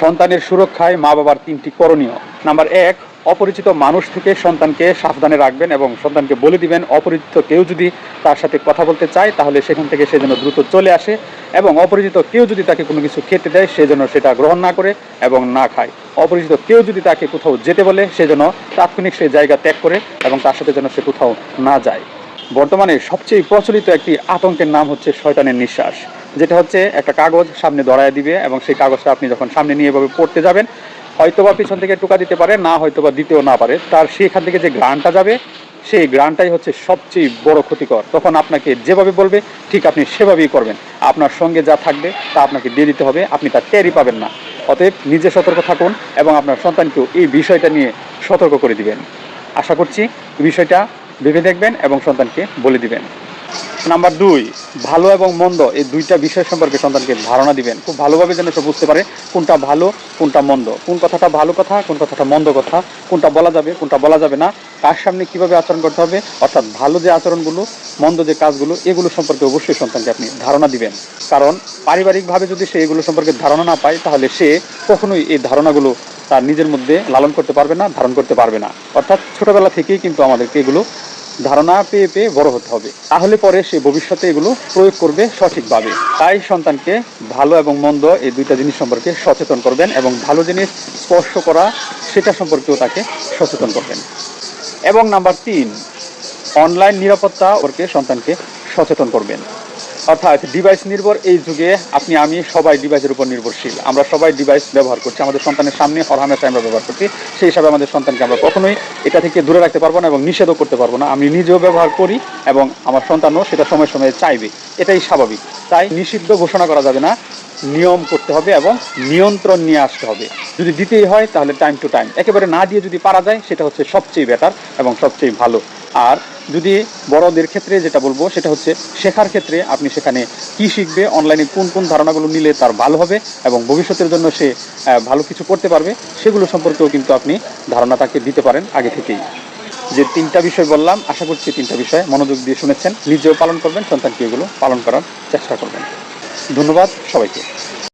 সন্তানের সুরক্ষায় মা বাবার তিনটি করণীয়। নাম্বার এক, অপরিচিত মানুষ থেকে সন্তানকে সাবধানে রাখবেন এবং সন্তানকে বলে দিবেন, অপরিচিত কেউ যদি তার সাথে কথা বলতে চায়, তাহলে সেখান থেকে সে যেন দ্রুত চলে আসে এবং অপরিচিত কেউ যদি তাকে কোনো কিছু খেতে দেয়, সে যেন সেটা গ্রহণ না করে এবং না খায়। অপরিচিত কেউ যদি তাকে কোথাও যেতে বলে, সে যেন তাৎক্ষণিক সেই জায়গা ত্যাগ করে এবং তার সাথে যেন সে কোথাও না যায়। বর্তমানে সবচেয়ে প্রচলিত একটি আতঙ্কের নাম হচ্ছে শয়তানের নিঃশ্বাস। যেটা হচ্ছে একটা কাগজ সামনে দড়ায় দিবে এবং সেই কাগজটা আপনি যখন সামনে নিয়ে এভাবে পড়তে যাবেন, হয়তোবা পিছন থেকে টোকা দিতে পারে, না হয়তোবা দিতেও না পারে। তার সেখান থেকে যে গ্রানটা যাবে, সেই গ্রানটাই হচ্ছে সবচেয়ে বড় ক্ষতিকর। তখন আপনাকে যেভাবে বলবে, ঠিক আপনি সেভাবেই করবেন। আপনার সঙ্গে যা থাকবে, তা আপনাকে দিয়ে দিতে হবে, আপনি তার টেরই পাবেন না। অতএব নিজে সতর্ক থাকুন এবং আপনার সন্তানকেও এই বিষয়টা নিয়ে সতর্ক করে দিবেন। আশা করছি বিষয়টা ভেবে দেখবেন এবং সন্তানকে বলে দিবেন। নাম্বার দুই, ভালো এবং মন্দ, এই দুইটা বিষয় সম্পর্কে সন্তানকে ধারণা দিবেন। খুব ভালোভাবে যেন সে বুঝতে পারে কোনটা ভালো, কোনটা মন্দ। কোন কথাটা ভালো কথা, কোন কথাটা মন্দ কথা, কোনটা বলা যাবে, কোনটা বলা যাবে না, কার সামনে কীভাবে আচরণ করতে হবে, অর্থাৎ ভালো যে আচরণগুলো, মন্দ যে কাজগুলো, এগুলো সম্পর্কে অবশ্যই সন্তানকে আপনি ধারণা দিবেন। কারণ পারিবারিকভাবে যদি সে এগুলো সম্পর্কে ধারণা না পায়, তাহলে সে কখনোই এই ধারণাগুলো তার নিজের মধ্যে লালন করতে পারবে না, ধারণ করতে পারবে না। অর্থাৎ ছোটবেলা থেকেই কিন্তু আমাদেরকে এগুলো ধারণা পেয়ে পেয়ে বড় হতে হবে। তাহলে পরে সে ভবিষ্যতে এগুলো প্রয়োগ করবে সঠিকভাবে। তাই সন্তানকে ভালো এবং মন্দ এই দুইটা জিনিস সম্পর্কে সচেতন করবেন এবং ভালো জিনিস স্পর্শ করা, সেটা সম্পর্কেও তাকে সচেতন করবেন। এবং নাম্বার তিন, অনলাইন নিরাপত্তা ওরকে সন্তানকে সচেতন করবেন। অর্থাৎ ডিভাইস নির্ভর, এই যুগে আপনি, আমি সবাই ডিভাইসের উপর নির্ভরশীল। আমরা সবাই ডিভাইস ব্যবহার করছি। আমাদের সন্তানের সামনে হরহামেশা আমরা ব্যবহার করছি। সেই হিসাবে আমাদের সন্তানকে আমরা কখনোই এটা থেকে দূরে রাখতে পারব না এবং নিষেধও করতে পারব না। আমি নিজেও ব্যবহার করি এবং আমার সন্তানও সেটা সময় সময়ে চাইবে। এটাই স্বাভাবিক। তাই নিষিদ্ধ ঘোষণা করা যাবে না। নিয়ম করতে হবে এবং নিয়ন্ত্রণ নিয়ে আসতে হবে। যদি দিতেই হয়, তাহলে টাইম টু টাইম একেবারে না দিয়ে যদি পারা যায়, সেটা হচ্ছে সবচেয়ে বেটার এবং সবচেয়ে ভালো। আর যদি বড়দের ক্ষেত্রে যেটা বলব, সেটা হচ্ছে শেখার ক্ষেত্রে আপনি সেখানে কি শিখবে অনলাইনে কোন কোন ধারণাগুলো নিলে তার ভালো হবে এবং ভবিষ্যতের জন্য সে ভালো কিছু করতে পারবে, সেগুলো সম্পর্কেও কিন্তু আপনি ধারণা তাকে দিতে পারেন আগে থেকেই। যে তিনটা বিষয় বললাম, আশা করছি তিনটা বিষয় মনোযোগ দিয়ে শুনেছেন। নিজেও পালন করবেন সন্তানকে এগুলো পালন করার চেষ্টা করবেন। ধন্যবাদ সবাইকে।